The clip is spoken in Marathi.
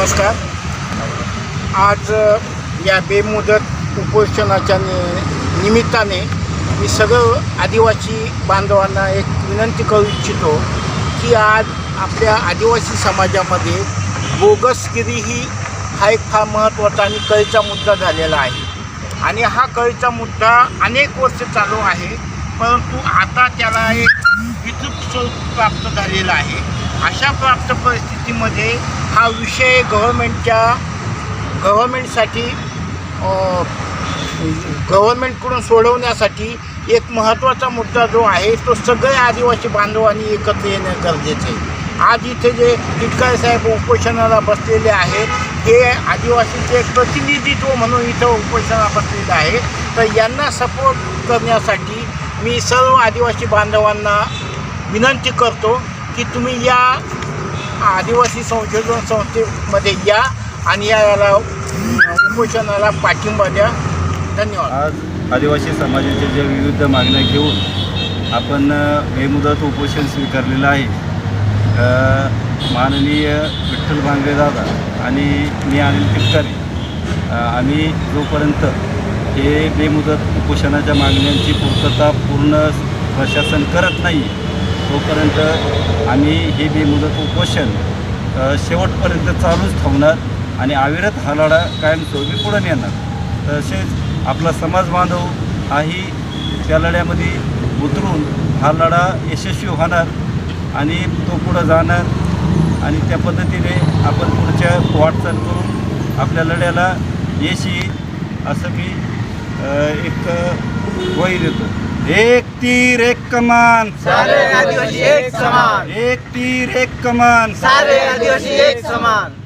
नमस्कार. आज या बेमुदत उपोषणाच्या नि निमित्ताने मी सगळं आदिवासी बांधवांना एक विनंती करू इच्छितो की आज आपल्या आदिवासी समाजामध्ये बोगसगिरी ही हा एक फार महत्त्वाचा आणि कळीचा मुद्दा झालेला आहे. आणि हा कळीचा मुद्दा अनेक वर्ष चालू आहे परंतु आता त्याला एक विद्युत स्वरूप प्राप्त झालेलं आहे. अशा प्राप्त परिस्थितीमध्ये हा विषय गव्हर्मेंटच्या गव्हर्मेंटसाठी गव्हर्मेंटकडून सोडवण्यासाठी एक महत्त्वाचा मुद्दा जो आहे तो सगळे आदिवासी बांधवांनी एकत्र येणं गरजेचं आहे. आज इथे जे टिटकाळे साहेब उपोषणाला बसलेले आहेत हे आदिवासीचे एक प्रतिनिधित्व म्हणून इथं उपोषणाला बसलेलं आहे. तर यांना सपोर्ट करण्यासाठी मी सर्व आदिवासी बांधवांना विनंती करतो की तुम्ही या आदिवासी संशोधन संस्थेमध्ये या आणि याला उपोषणाला पाठिंबा द्या. धन्यवाद. आज आदिवासी समाजाच्या ज्या विविध मागण्या घेऊन आपण बेमुदत उपोषण स्वीकारलेलं आहे. माननीय विठ्ठल भांगरे दादा आणि मी अनिल तिटकारी आम्ही जोपर्यंत हे बेमुदत उपोषणाच्या मागण्यांची पूर्तता पूर्ण प्रशासन करत नाही तोपर्यंत आम्ही हे बेमुदत उपोषण शेवटपर्यंत चालूच ठेवणार आणि अविरत हा लढा कायमस्वरूपी पुढे नेणार. तसेच आपला समाज बांधव हाही त्या लढ्यामध्ये उतरून हा लढा यशस्वी होणार आणि तो पुढं जाणार आणि त्या पद्धतीने आपण पुढच्या वाटचाल करून आपल्या लढ्याला यश येईल असं मी एक वय देतो. एक तीर एक कमान. सारे आदिवासी एक समान. एक तीर एक कमान. सारे आदिवासी एक समान.